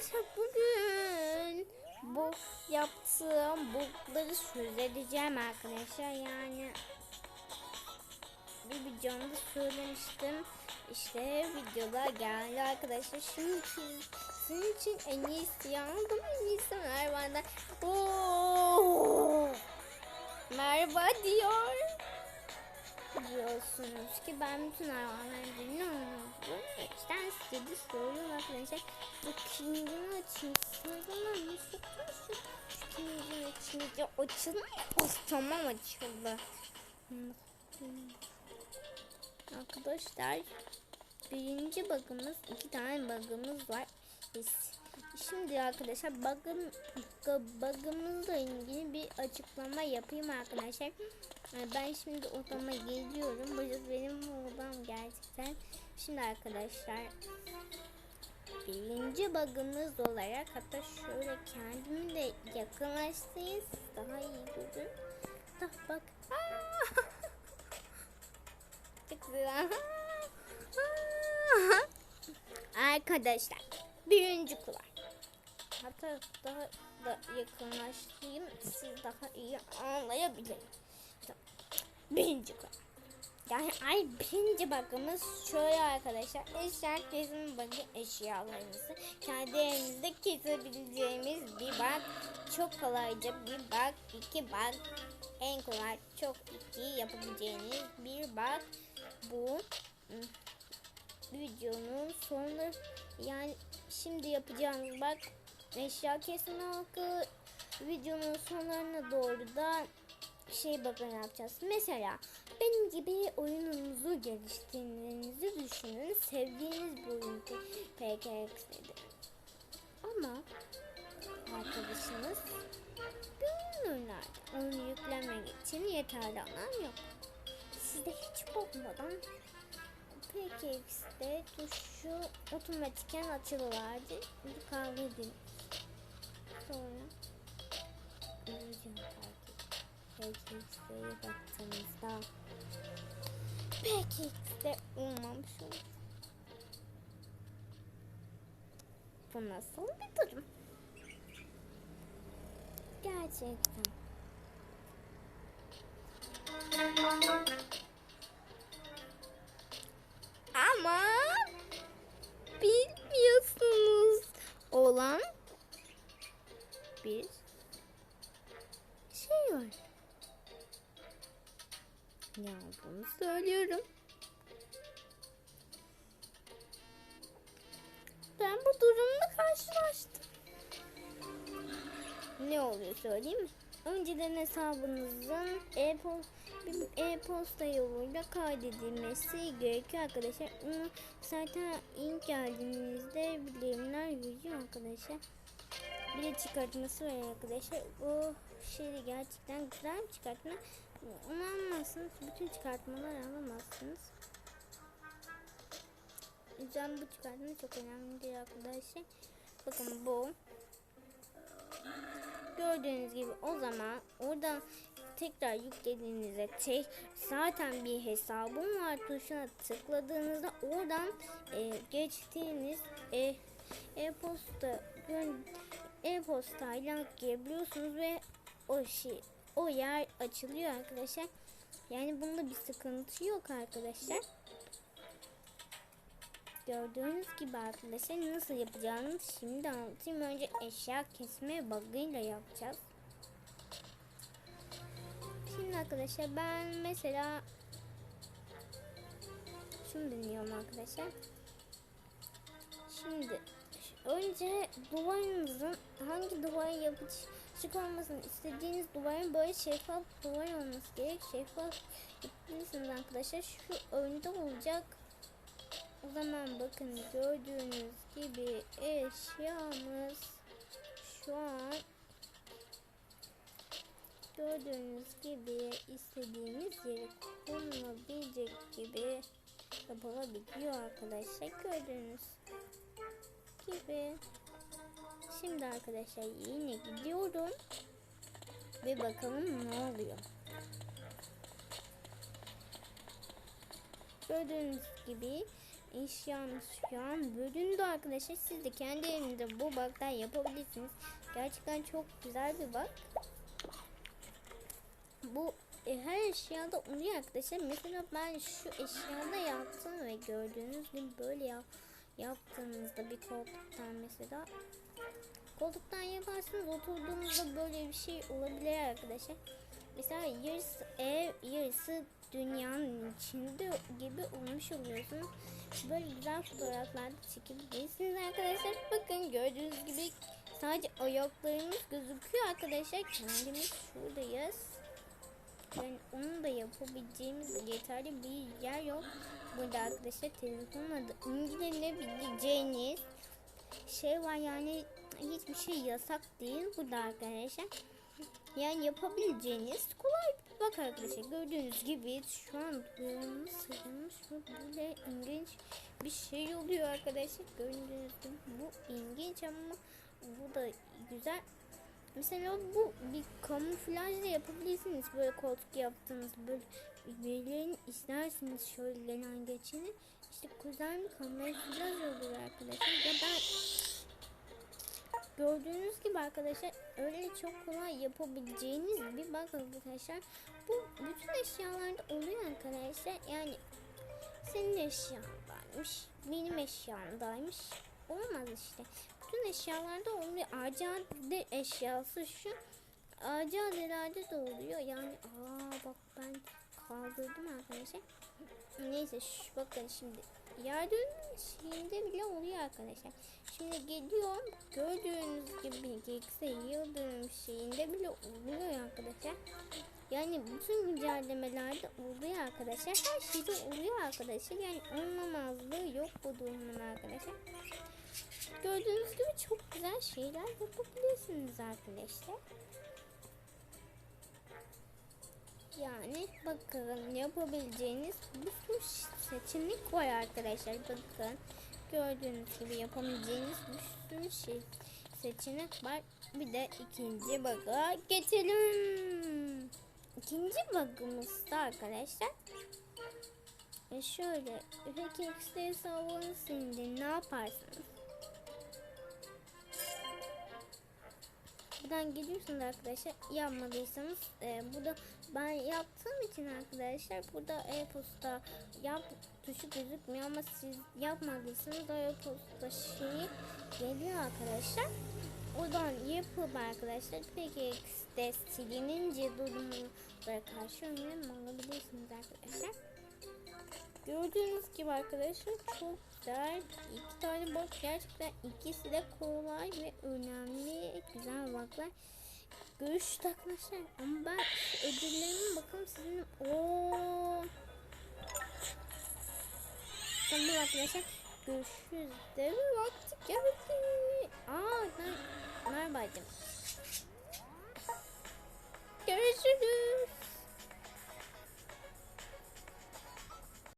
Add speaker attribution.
Speaker 1: arkadaşlar bugün bu yaptığım bugları çözeceğim arkadaşlar. Yani bir videomda söylemiştim. İşte videoda geldi arkadaşlar. Şimdi siz- sizin için en iyisi aldım en iyisi Merve'den Oo! Merhaba diyor diyorsunuz ki ben bütün hayvanları dinliyorum. İşte size de söylüyorum arkadaşlar. Bu kilidini açayım. Sayıdan nasıl tutmuşum? Şu kilidini açınca açılmıyor. Of tamam açıldı. Arkadaşlar birinci bug'ımız iki tane bug'ımız var. Biz Şimdi arkadaşlar bug'ım bug'ımızla ilgili bir açıklama yapayım arkadaşlar. Ee, Ben şimdi odama geliyorum. Burası benim odam gerçekten. Şimdi arkadaşlar birinci bug'ımız olarak hatta şöyle kendimi de yakınlaştırayım daha iyi görün. Bak bak. Çok güzel. Arkadaşlar birinci kulak. Hatta daha da yakınlaştırayım siz daha iyi Birinci kulak. Yani ay birinci bakımız şöyle arkadaşlar. Eşya kesim bakın eşyalarınızı kendi elinizde kesebileceğimiz bir bak. Çok kolayca bir bak, iki bak. En kolay çok iki yapabileceğiniz bir bak. Bu videonun sonunda yani şimdi yapacağımız bak eşya kesme hakkı videonun sonlarına doğru da şey bakın yapacağız. Mesela benim gibi oyununuzu geliştirdiğinizi düşünün. Sevdiğiniz bir oyun PKX'dir. Ama arkadaşınız bir oyun oynar. Onu yüklemek için yeterli alan yok. Sizde hiç bozmadan PKX'de tuşu otomatiken açılıverdi. Bir kahve edin. Sonra Uyuyacağım takip. Baktığımızda PKX'de olmamış olur. Bu nasıl bir durum? Gerçekten. Bunu söylüyorum. Ben bu durumla karşılaştım. Ne oluyor söyleyeyim mi? Önceden hesabınızın e-posta e-posta yoluyla kaydedilmesi gerekiyor arkadaşlar. Bunu zaten ilk geldiğinizde bildirimler veriyor arkadaşlar. Bir de çıkartması var arkadaşlar. O şeyi gerçekten güzel bir çıkartma. Onu almazsınız. Bütün çıkartmaları alamazsınız. O yüzden bu çıkartma çok önemlidir arkadaşlar. Bakın bu. Gördüğünüz gibi o zaman oradan tekrar yüklediğinizde tek zaten bir hesabım var tuşuna tıkladığınızda oradan e, geçtiğiniz e, e-posta gön- e-postayla girebiliyorsunuz ve o şey o yer açılıyor arkadaşlar. Yani bunda bir sıkıntı yok arkadaşlar. Gördüğünüz gibi arkadaşlar nasıl yapacağını şimdi anlatayım. Önce eşya kesme bug'ıyla yapacağız. Şimdi arkadaşlar ben mesela şunu dinliyorum arkadaşlar. Şimdi önce duvarınızın hangi duvarı yapışık olmasını istediğiniz duvarın böyle şeffaf duvar olması gerek. Şeffaf yapabilirsiniz arkadaşlar. Şu önde olacak. O zaman bakın gördüğünüz gibi eşyamız şu an gördüğünüz gibi istediğimiz yere konulabilecek gibi yapılabiliyor arkadaşlar gördüğünüz gibi şimdi arkadaşlar yine gidiyorum ve bakalım ne oluyor gördüğünüz gibi eşyamız şu an bölündü arkadaşlar. Siz de kendi evinizde bu bug'dan yapabilirsiniz. Gerçekten çok güzel bir bug. Bu e, her eşyada oluyor arkadaşlar. Mesela ben şu eşyada yaptım ve gördüğünüz gibi böyle yap, yaptığınızda bir koltuktan mesela koltuktan yaparsınız oturduğunuzda böyle bir şey olabilir arkadaşlar. Mesela yarısı ev yarısı dünyanın içinde gibi olmuş oluyorsunuz. Böyle güzel fotoğraflar da çekebilirsiniz arkadaşlar. Bakın gördüğünüz gibi sadece ayaklarımız gözüküyor arkadaşlar. Kendimiz şuradayız. Yani onu da yapabileceğimiz yeterli bir yer yok. Burada arkadaşlar telefonla da ilgilenebileceğiniz şey var yani hiçbir şey yasak değil burada arkadaşlar. Yani yapabileceğiniz kolay bak arkadaşlar. Gördüğünüz gibi şu an duyarımız sırılmış ve böyle ilginç bir şey oluyor arkadaşlar. Gördüğünüz gibi bu ilginç ama bu da güzel. Mesela bu bir kamuflajla yapabilirsiniz. Böyle koltuk yaptığınız böyle verilerini istersiniz şöyle gelen geçeni. İşte güzel bir kamuflaj olur arkadaşlar. Ya ben gördüğünüz gibi arkadaşlar öyle çok kolay yapabileceğiniz bir bak arkadaşlar. Bu bütün eşyalarda oluyor arkadaşlar. Yani senin eşyandaymış, benim eşyamdaymış. Olmaz işte. Bütün eşyalarda oluyor. Acade eşyası şu. Acadelerde de oluyor. Yani aa bak ben kaldırdım arkadaşlar. Neyse şu bakın şimdi yardım şeyinde bile oluyor arkadaşlar. Şimdi geliyorum gördüğünüz gibi Gex'e yıldırım şeyinde bile oluyor arkadaşlar. Yani bütün güncellemelerde oluyor arkadaşlar. Her şeyde oluyor arkadaşlar. Yani olmamazlığı yok bu durumun arkadaşlar. Gördüğünüz gibi çok güzel şeyler yapabilirsiniz arkadaşlar. Yani bakın yapabileceğiniz bir sürü seçenek var arkadaşlar. Bakın gördüğünüz gibi yapabileceğiniz bir sürü şey seçenek var. Bir de ikinci bug'a geçelim. İkinci bug'ımız da arkadaşlar. E şöyle peki X'de hesabını sildi ne yaparsınız? Buradan gidiyorsunuz arkadaşlar. Yapmadıysanız e, burada ben yaptığım için arkadaşlar burada e-posta yap tuşu gözükmüyor ama siz yapmadıysanız o e-posta şeyi geliyor arkadaşlar. Oradan yapıp arkadaşlar peki de silinince durumlara karşı önlem alabilirsiniz arkadaşlar. Gördüğünüz gibi arkadaşlar çok güzel. iki tane bak gerçekten ikisi de kolay ve önemli güzel baklar. Görüşürüz arkadaşlar. Ama ben ödüllerime bakalım sizin o Tamam arkadaşlar. Görüşürüz. Deve vakti geldi. Aa ben merhabacım. Görüşürüz.